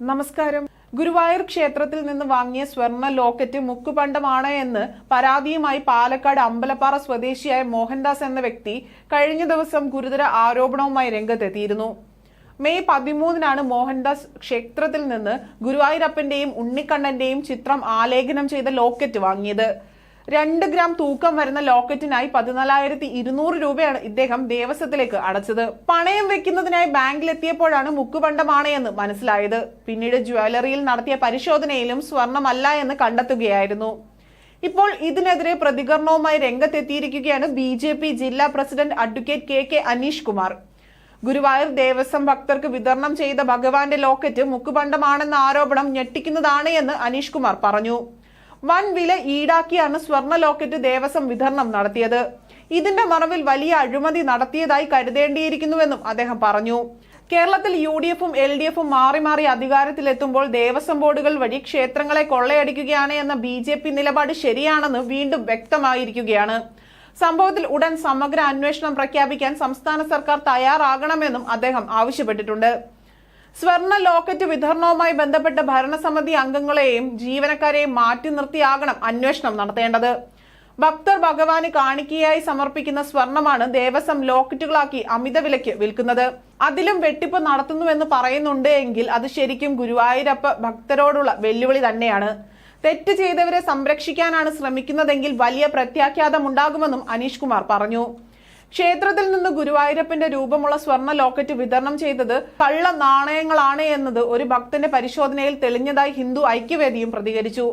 നമസ്കാരം. ഗുരുവായൂർ ക്ഷേത്രത്തിൽ നിന്ന് വാങ്ങിയ സ്വർണ ലോക്കറ്റ് മുക്കുപണ്ടമാണ് എന്ന് പരാതിയുമായി പാലക്കാട് അമ്പലപ്പാറ സ്വദേശിയായ മോഹൻദാസ് എന്ന വ്യക്തി കഴിഞ്ഞ ദിവസം ഗുരുതര ആരോപണവുമായി രംഗത്തെത്തിയിരുന്നു. മെയ് പതിമൂന്നിനാണ് മോഹൻദാസ് ക്ഷേത്രത്തിൽ നിന്ന് ഗുരുവായൂരപ്പന്റെയും ഉണ്ണിക്കണ്ണന്റെയും ചിത്രം ആലേഖനം ചെയ്ത ലോക്കറ്റ് വാങ്ങിയത്. രണ്ട് ഗ്രാം തൂക്കം വരുന്ന ലോക്കറ്റിനായി പതിനാലായിരത്തി ഇരുന്നൂറ് രൂപയാണ് ഇദ്ദേഹം ദേവസ്വത്തിലേക്ക് അടച്ചത്. പണയം വെക്കുന്നതിനായി ബാങ്കിലെത്തിയപ്പോഴാണ് മുക്കുപണ്ടമാണ് എന്ന് മനസ്സിലായത്. പിന്നീട് ജ്വല്ലറിയിൽ നടത്തിയ പരിശോധനയിലും സ്വർണമല്ല എന്ന് കണ്ടെത്തുകയായിരുന്നു. ഇപ്പോൾ ഇതിനെതിരെ പ്രതികരണവുമായി രംഗത്തെത്തിയിരിക്കുകയാണ് ബി ജെ പി ജില്ലാ president advocate K K Anish Kumar. Guruvayur Devaswom ഭക്തർക്ക് വിതരണം ചെയ്ത ഭഗവാന്റെ ലോക്കറ്റ് മുക്കുപണ്ടമാണെന്ന ആരോപണം ഞെട്ടിക്കുന്നതാണ് എന്ന് അനീഷ് കുമാർ പറഞ്ഞു. വൻ വില ഈടാക്കിയാണ് സ്വർണ ലോക്കറ്റ് ദേവസ്വം വിതരണം നടത്തിയത്. ഇതിന്റെ മറവിൽ വലിയ അഴിമതി നടത്തിയതായി കരുതേണ്ടിയിരിക്കുന്നുവെന്നും അദ്ദേഹം പറഞ്ഞു. കേരളത്തിൽ യു ഡി എഫും എൽ ഡി എഫും മാറി മാറി അധികാരത്തിലെത്തുമ്പോൾ ദേവസ്വം ബോർഡുകൾ വഴി ക്ഷേത്രങ്ങളെ കൊള്ളയടിക്കുകയാണ് എന്ന ബി ജെ പി നിലപാട് ശരിയാണെന്ന് വീണ്ടും വ്യക്തമായിരിക്കുകയാണ്. സംഭവത്തിൽ ഉടൻ സമഗ്ര അന്വേഷണം പ്രഖ്യാപിക്കാൻ സംസ്ഥാന സർക്കാർ തയ്യാറാകണമെന്നും അദ്ദേഹം ആവശ്യപ്പെട്ടിട്ടുണ്ട്. സ്വർണ ലോക്കറ്റ് വിതരണവുമായി ബന്ധപ്പെട്ട ഭരണസമിതി അംഗങ്ങളെയും ജീവനക്കാരെയും മാറ്റി നിർത്തിയാകണം അന്വേഷണം നടത്തേണ്ടത്. ഭക്തർ ഭഗവാന് കാണിക്കയായി സമർപ്പിക്കുന്ന സ്വർണമാണ് ദേവസ്വം ലോക്കറ്റുകളാക്കി അമിത വിലയ്ക്ക് വിൽക്കുന്നത്. അതിലും വെട്ടിപ്പ് നടത്തുന്നുവെന്ന് പറയുന്നുണ്ട് എങ്കിൽ അത് ശരിക്കും ഗുരുവായൂരപ്പ ഭക്തരോടുള്ള വെല്ലുവിളി തന്നെയാണ്. തെറ്റ് ചെയ്തവരെ സംരക്ഷിക്കാനാണ് ശ്രമിക്കുന്നതെങ്കിൽ വലിയ പ്രത്യാഘാതം ഉണ്ടാകുമെന്നും അനീഷ് കുമാർ പറഞ്ഞു. ക്ഷേത്രത്തിൽ നിന്ന് ഗുരുവായൂരപ്പന്റെ രൂപമുള്ള സ്വർണ ലോക്കറ്റ് വിതരണം ചെയ്തത് കള്ള നാണയങ്ങളാണ് എന്നത് ഒരു ഭക്തന്റെ പരിശോധനയിൽ തെളിഞ്ഞതായി ഹിന്ദു ഐക്യവേദിയും പ്രതികരിച്ചു.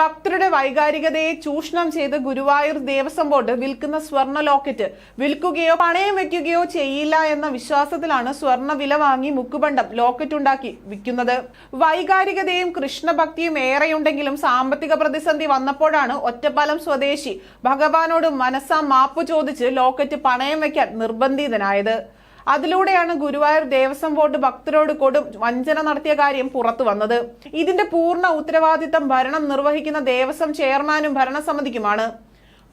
ഭക്തരുടെ വൈകാരികതയെ ചൂഷണം ചെയ്ത് ഗുരുവായൂർ ദേവസ്വം ബോർഡ് വിൽക്കുന്ന സ്വർണ ലോക്കറ്റ് വിൽക്കുകയോ പണയം വെക്കുകയോ ചെയ്യില്ല എന്ന വിശ്വാസത്തിലാണ് സ്വർണ വില വാങ്ങി മുക്കുബണ്ടം ലോക്കറ്റ് ഉണ്ടാക്കി വിൽക്കുന്നത്. വൈകാരികതയും കൃഷ്ണഭക്തിയും ഏറെയുണ്ടെങ്കിലും സാമ്പത്തിക പ്രതിസന്ധി വന്നപ്പോഴാണ് ഒറ്റപ്പാലം സ്വദേശി ഭഗവാനോട് മനസ്സാ മാപ്പ് ചോദിച്ച് ലോക്കറ്റ് പണയം വെക്കാൻ നിർബന്ധിതനായത്. അതിലൂടെയാണ് ഗുരുവായൂർ ദേവസ്വം ബോർഡ് ഭക്തരോട് കൊടും വഞ്ചന നടത്തിയ കാര്യം പുറത്തു വന്നത്. ഇതിന്റെ പൂർണ ഉത്തരവാദിത്തം ഭരണം നിർവഹിക്കുന്ന ദേവസ്വം ചെയർമാനും ഭരണസമിതിക്കുമാണ്.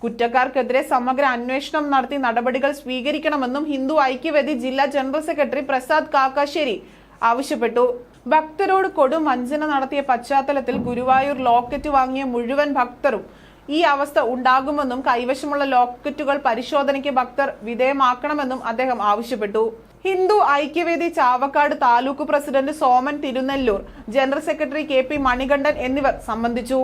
കുറ്റക്കാർക്കെതിരെ സമഗ്ര അന്വേഷണം നടത്തി നടപടികൾ സ്വീകരിക്കണമെന്നും ഹിന്ദു ഐക്യവേദി ജില്ലാ ജനറൽ സെക്രട്ടറി പ്രസാദ് കാക്കാശ്ശേരി ആവശ്യപ്പെട്ടു. ഭക്തരോട് കൊടും വഞ്ചന നടത്തിയ പശ്ചാത്തലത്തിൽ ഗുരുവായൂർ ലോക്കറ്റ് വാങ്ങിയ മുഴുവൻ ഭക്തരും ഈ അവസ്ഥ ഉണ്ടാകുമെന്നും കൈവശമുള്ള ലോക്കറ്റുകൾ പരിശോധനയ്ക്ക് ഭക്തർ വിധേയമാക്കണമെന്നും അദ്ദേഹം ആവശ്യപ്പെട്ടു. Hindu Aikyavedi Chavakkad taluk president Soman Tirunellur general secretary K P Manikandan എന്നിവർ സംബന്ധിച്ചു.